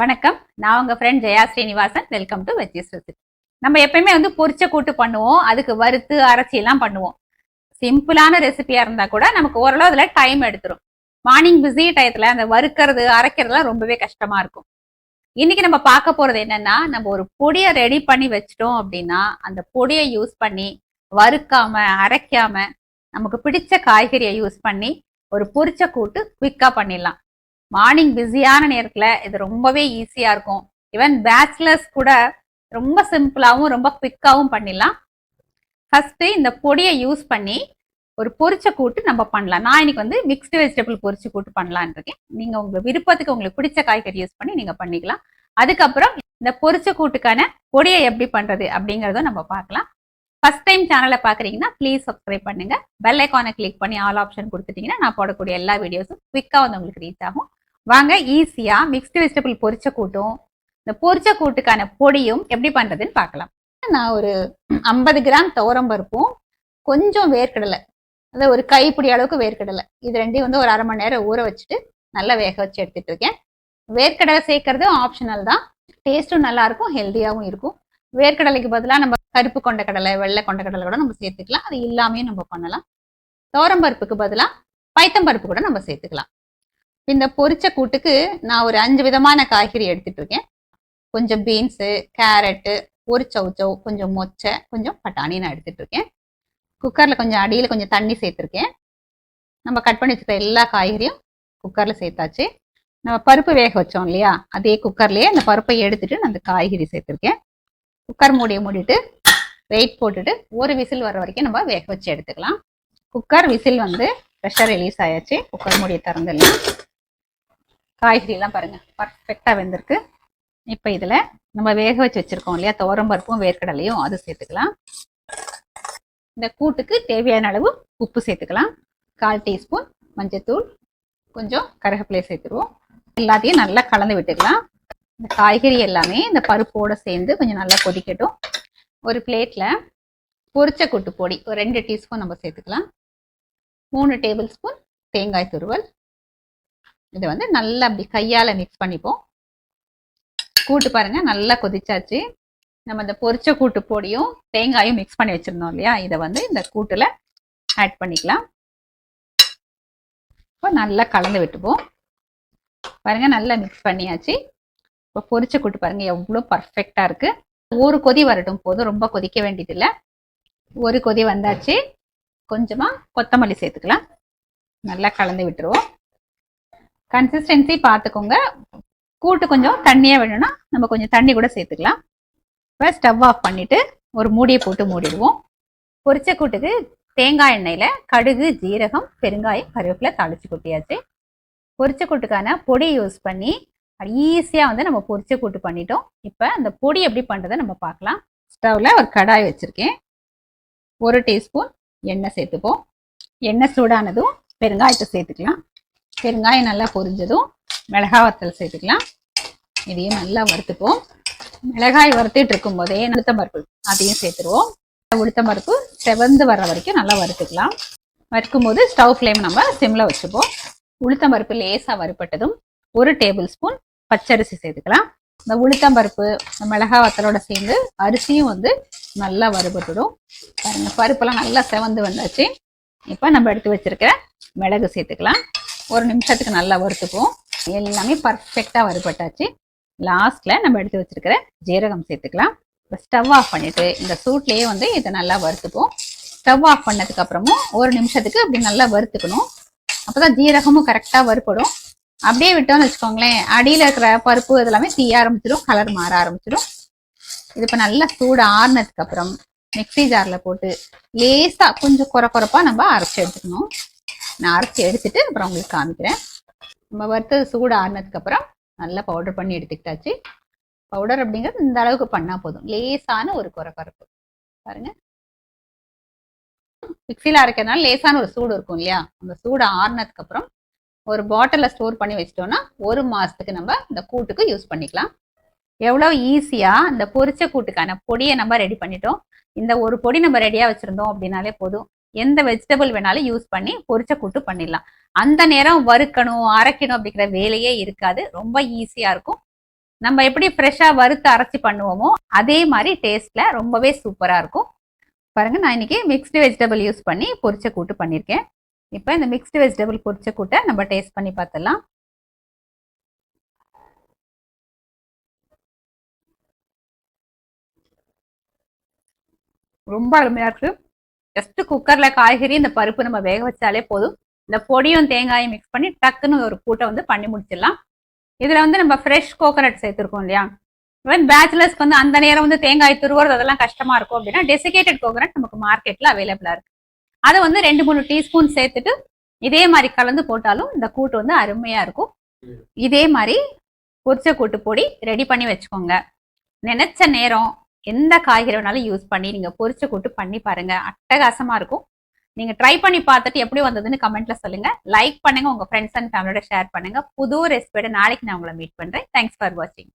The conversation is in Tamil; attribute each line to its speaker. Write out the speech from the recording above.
Speaker 1: வணக்கம். நான் உங்க friend Jaya Srinivasan. Welcome to veggies recipe நம்ம எப்பயுமே வந்து பொரிச்ச கூட்டு பண்ணுவோம். அதுக்கு வறுத்து அரைச்சி எல்லாம் பண்ணுவோம். சிம்பிளான ரெசிபியா இருந்தா கூட நமக்கு ஓரளவு அதுல டைம் எடுத்துரும். மார்னிங் பிஸி டயத்துல அந்த வறுக்கிறது அரைக்கிறதுலாம் ரொம்பவே கஷ்டமா இருக்கும். இன்னைக்கு நம்ம பார்க்க போறது என்னன்னா நம்ம ஒரு பொடியை ரெடி பண்ணி வச்சிட்டோம் அப்படின்னா அந்த பொடியை யூஸ் பண்ணி வறுக்காம அரைக்காம நமக்கு பிடிச்ச காய்கறியை யூஸ் பண்ணி ஒரு பொரிச்ச கூட்டு குயிக்கா பண்ணிடலாம். மார்னிங் பிஸியான நேரத்தில் இது ரொம்பவே ஈஸியாக இருக்கும். ஈவன் பேச்சுலர்ஸ் கூட ரொம்ப சிம்பிளாகவும் ரொம்ப குவிக்காகவும் பண்ணிடலாம். ஃபஸ்ட்டு இந்த பொடியை யூஸ் பண்ணி ஒரு பொரிச்ச கூட்டு நம்ம பண்ணலாம். நான் இன்னைக்கு வந்து மிக்ஸ்டு வெஜிடபிள் பொரிச்சு கூட்டு பண்ணலான் இருக்கேன். நீங்கள் உங்கள் விருப்பத்துக்கு உங்களுக்கு பிடிச்ச காய்கறி யூஸ் பண்ணி நீங்கள் பண்ணிக்கலாம். அதுக்கப்புறம் இந்த பொரிச்ச கூட்டுக்கான பொடியை எப்படி பண்ணுறது அப்படிங்கிறத நம்ம பார்க்கலாம். ஃபர்ஸ்ட் டைம் சேனலை பார்க்குறீங்கன்னா ப்ளீஸ் சப்ஸ்கிரைப் பண்ணுங்க. பெல் ஐக்கானை கிளிக் பண்ணி ஆல் ஆப்ஷன் கொடுத்துட்டீங்கன்னா நான் போடக்கூடிய எல்லா வீடியோஸும் குவிக்காக வந்து உங்களுக்கு ரீச் ஆகும். வாங்க ஈஸியா மிக்ஸ்டு வெஜிடபிள் பொரிச்ச கூட்டும். இந்த பொரிச்ச கூட்டுக்கான பொடியும் எப்படி பண்றதுன்னு பார்க்கலாம். நான் ஒரு ஐம்பது கிராம் துவரம் பருப்பும் கொஞ்சம் வேர்க்கடலை. அதாவது ஒரு கைப்பிடி அளவுக்கு வேர்க்கடலை. இது ரெண்டையும் வந்து ஒரு அரை மணி நேரம் ஊற வச்சுட்டு நல்லா வேக வச்சு எடுத்துட்டு இருக்கேன். வேர்க்கடலை சேர்க்கறது ஆப்ஷனல் தான். டேஸ்ட்டும் நல்லா இருக்கும் ஹெல்த்தியாகவும் இருக்கும். வேர்க்கடலைக்கு பதிலாக நம்ம கருப்பு கொண்ட கடலை வெள்ளை கொண்ட கடலை கூட நம்ம சேர்த்துக்கலாம். அது இல்லாமையும் நம்ம பண்ணலாம். துவரம் பருப்புக்கு பதிலாக பைத்தம்பருப்பு கூட நம்ம சேர்த்துக்கலாம். இந்த பொரிச்ச கூட்டுக்கு நான் ஒரு அஞ்சு விதமான காய்கறி எடுத்துட்டு இருக்கேன். கொஞ்சம் பீன்ஸு கேரட்டு ஒரு சவுச்சவ் கொஞ்சம் மொச்சை கொஞ்சம் பட்டாணி நான் எடுத்துட்டு இருக்கேன். குக்கரில் கொஞ்சம் அடியில் கொஞ்சம் தண்ணி சேர்த்துருக்கேன். நம்ம கட் பண்ணி வச்சுருக்க எல்லா காய்கறியும் குக்கரில் சேர்த்தாச்சு. நம்ம பருப்பு வேக வச்சோம் இல்லையா? அதே குக்கர்லேயே அந்த பருப்பை எடுத்துட்டு நான் அந்த காய்கறி சேர்த்துருக்கேன். குக்கர் மூடியை மூடிட்டு வெயிட் போட்டுட்டு ஒரு விசில் வர வரைக்கும் நம்ம வேக வச்சு எடுத்துக்கலாம். குக்கர் விசில் வந்து ப்ரெஷர் ரிலீஸ் ஆயாச்சு. குக்கர் மூடியை திறந்துடலாம். காய்கறிலாம் பாருங்க. பர்ஃபெக்டாக வெந்திருக்கு. இப்போ இதில் நம்ம வேக வச்சு வச்சிருக்கோம் இல்லையா? துவரம் பருப்பும் வேர்க்கடலையும் அது சேர்த்துக்கலாம். இந்த கூட்டுக்கு தேவையான அளவு உப்பு சேர்த்துக்கலாம். கால் டீஸ்பூன் மஞ்சத்தூள் கொஞ்சம் கருவேப்பிலையை சேர்த்துருவோம். எல்லாத்தையும் நல்லா கலந்து விட்டுக்கலாம். இந்த காய்கறி எல்லாமே இந்த பருப்போடு சேர்ந்து கொஞ்சம் நல்லா கொதிக்கட்டும். ஒரு பிளேட்டில் பொரிச்ச கூட்டு பொடி ஒரு ரெண்டு டீஸ்பூன் நம்ம சேர்த்துக்கலாம். மூணு டேபிள் ஸ்பூன் தேங்காய் துருவல் இதை வந்து நல்லா அப்படி கையால் மிக்ஸ் பண்ணிப்போம். கூட்டு பாருங்க நல்லா கொதிச்சாச்சு. நம்ம இந்த பொரிச்ச கூட்டு பொடியும் தேங்காயும் மிக்ஸ் பண்ணி வச்சிருந்தோம் இல்லையா? இதை வந்து இந்த கூட்டில் ஆட் பண்ணிக்கலாம். இப்போ நல்லா கலந்து விட்டுப்போம். பாருங்க நல்லா மிக்ஸ் பண்ணியாச்சு. இப்போ பொரிச்ச கூட்டு பாருங்க எவ்வளோ பர்ஃபெக்டாக இருக்கு. ஒரு கொதி வரட்டும் போதும். ரொம்ப கொதிக்க வேண்டியதில்லை. ஒரு கொதி வந்தாச்சு. கொஞ்சமாக கொத்தமல்லி சேர்த்துக்கலாம். நல்லா கலந்து விட்டுருவோம். கன்சிஸ்டன்சி பார்த்துக்கோங்க கூட்டு கொஞ்சம் தண்ணியாக வேணும்னா நம்ம கொஞ்சம் தண்ணி கூட சேர்த்துக்கலாம். இப்போ ஸ்டவ் ஆஃப் பண்ணிவிட்டு ஒரு மூடியை போட்டு மூடிடுவோம். பொரிச்ச கூட்டுக்கு தேங்காய் எண்ணெயில் கடுகு ஜீரகம் பெருங்காயம் கருவேப்பிலை தாளிச்சு கொட்டியாச்சு. பொரிச்ச கூட்டுக்கான பொடி யூஸ் பண்ணி ஈஸியாக வந்து நம்ம பொரிச்ச கூட்டு பண்ணிட்டோம். இப்போ அந்த பொடி எப்படி பண்ணுறதை நம்ம பார்க்கலாம். ஸ்டவ்வில் ஒரு கடாய் வச்சுருக்கேன். ஒரு டீஸ்பூன் எண்ணெய் சேர்த்துப்போம். எண்ணெய் சூடானதும் பெருங்காயத்தை சேர்த்துக்கலாம். பெருங்காயம் நல்லா பொரிஞ்சதும் மிளகாய் வத்தல் சேர்த்துக்கலாம். இதையும் நல்லா வறுத்துப்போம். மிளகாய் வறுத்துட்டு இருக்கும் போதே உளுத்தம் பருப்பு அதையும் சேர்த்துருவோம். உளுத்தம் பருப்பு செவந்து வர வரைக்கும் நல்லா வறுத்துக்கலாம். வறுக்கும் போது ஸ்டவ் ஃப்ளேம் நம்ம சிம்ல வச்சுப்போம். உளுத்தம் பருப்பு லேசாக வறுப்பட்டதும் ஒரு டேபிள் ஸ்பூன் பச்சரிசி சேர்த்துக்கலாம். இந்த உளுத்தம் பருப்பு மிளகாய் வத்தலோட சேர்ந்து அரிசியும் வந்து நல்லா வறுபட்டுடும். பாருங்க பருப்பெல்லாம் நல்லா செவந்து வந்தாச்சு. இப்போ நம்ம எடுத்து வச்சிருக்கிற மிளகு சேர்த்துக்கலாம். ஒரு நிமிஷத்துக்கு நல்லா வறுத்துப்போம் எல்லாமே பர்ஃபெக்டாக வறுபட்டாச்சு. லாஸ்ட்ல நம்ம எடுத்து வச்சிருக்கிற ஜீரகம் சேர்த்துக்கலாம். இப்போ ஸ்டவ் ஆஃப் பண்ணிட்டு இந்த சூட்லேயே வந்து இதை நல்லா வறுத்துப்போம் ஸ்டவ் ஆஃப் பண்ணதுக்கு அப்புறமும் ஒரு நிமிஷத்துக்கு அப்படி நல்லா வறுத்துக்கணும். அப்போதான் ஜீரகமும் கரெக்டாக வறுப்படும் அப்படியே விட்டோம்னு வச்சுக்கோங்களேன். அடியில் இருக்கிற பருப்பு இதெல்லாமே தீய ஆரம்பிச்சிடும் கலர் மாற ஆரம்பிச்சிடும் இது இப்போ நல்லா சூடு ஆறுனதுக்கு அப்புறம் மிக்ஸி ஜாரில் போட்டு லேசாக கொஞ்சம் குறை குறைப்பாக நம்ம அரைச்சி எடுத்துக்கணும். நான் அரைச்சி எடுத்துட்டு அப்புறம் உங்களுக்கு காமிக்கிறேன். நம்ம வறுத்தது சூடு ஆறுனதுக்கு அப்புறம் நல்லா பவுடர் பண்ணி எடுத்துக்கிட்டாச்சு. பவுடர் அப்படிங்கிறது இந்த அளவுக்கு பண்ணால் போதும். லேசான ஒரு குறை குறைப்பு பாருங்க. மிக்சியில் அரைக்கிறதுனால லேசான ஒரு சூடு இருக்கும் இல்லையா? அந்த சூடு ஆறுனதுக்கு அப்புறம் ஒரு பாட்டிலில் ஸ்டோர் பண்ணி வச்சிட்டோம்னா ஒரு மாசத்துக்கு நம்ம இந்த கூட்டுக்கு யூஸ் பண்ணிக்கலாம். எவ்வளோ ஈஸியாக இந்த பொரிச்ச கூட்டுக்கான பொடியை நம்ம ரெடி பண்ணிட்டோம். இந்த ஒரு பொடி நம்ம ரெடியாக வச்சிருந்தோம் அப்படின்னாலே போதும். எந்த வெஜிடபிள் வேணாலும் யூஸ் பண்ணி பொரிச்ச கூட்டு பண்ணிடலாம். அந்த நேரம் வறுக்கணும் அரைக்கணும் அப்படிங்கிற வேலையே இருக்காது. ரொம்ப ஈஸியா இருக்கும். நம்ம எப்படி ஃப்ரெஷ்ஷாக வறுத்து அரைச்சி பண்ணுவோமோ அதே மாதிரி டேஸ்ட்ல ரொம்பவே சூப்பராக இருக்கும். பாருங்க நான் இன்னைக்கு மிக்ஸ்டு வெஜிடபிள் யூஸ் பண்ணி பொரிச்ச கூட்டு பண்ணியிருக்கேன் இப்போ இந்த மிக்ஸ்டு வெஜிடபிள் பொரிச்ச கூட்டை நம்ம டேஸ்ட் பண்ணி பார்த்துடலாம். ரொம்ப அருமையாக இருக்குது ஜஸ்ட் குக்கர்ல காய்கறி இந்த பருப்பு நம்ம வேக வச்சாலே போதும். இந்த பொடியும் தேங்காயும் மிக்ஸ் பண்ணி டக்குன்னு ஒரு கூட்டை வந்து பண்ணி முடிச்சிடலாம். இதுல வந்து நம்ம ஃப்ரெஷ் கோகனட் சேர்த்துருக்கோம் இல்லையா? ஈவன் பேச்சுலர்ஸ்க்கு வந்து அந்த நேரம் வந்து தேங்காய் துருவுறது அதெல்லாம் கஷ்டமா இருக்கும் அப்படின்னா டெசிகேட்டட் கோகனட் நமக்கு மார்க்கெட்ல அவைலபிளா இருக்கு. அதை வந்து ரெண்டு மூணு டீஸ்பூன் சேர்த்துட்டு இதே மாதிரி கலந்து போட்டாலும் இந்த கூட்டு வந்து அருமையா இருக்கும். இதே மாதிரி பொரிச்ச கூட்டு பொடி ரெடி பண்ணி வச்சுக்கோங்க. நினைச்ச நேரம் எந்த காய்கறி வேணாலும் யூஸ் பண்ணி நீங்கள் பொரிச்ச கூட்டு பண்ணி பாருங்க. அட்டகாசமா இருக்கும். நீங்க ட்ரை பண்ணி பார்த்துட்டு எப்படி வந்ததுன்னு கமெண்ட்ல சொல்லுங்க. லைக் பண்ணுங்க உங்க ஃப்ரெண்ட்ஸ் அண்ட் ஃபேமிலியோட ஷேர் பண்ணுங்க. புது ரெசிபியோட நாளைக்கு நான் உங்களை மீட் பண்ணுறேன் தேங்க்ஸ் ஃபார் வாட்சிங்